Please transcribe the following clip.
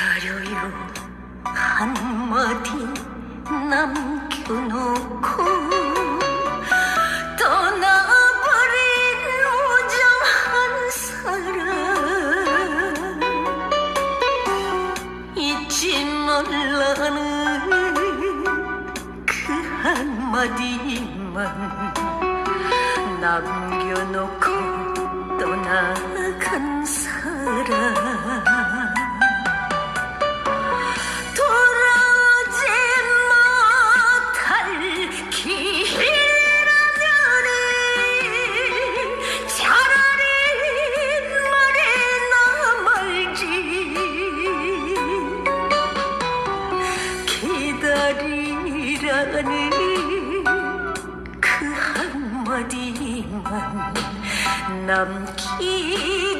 기다려요. 한마디 남겨놓고 떠나버린 무정한 사람. 잊지 말라는 그 한마디만 남겨놓고 떠나간 사람 기다리라는 그 한마디만 남기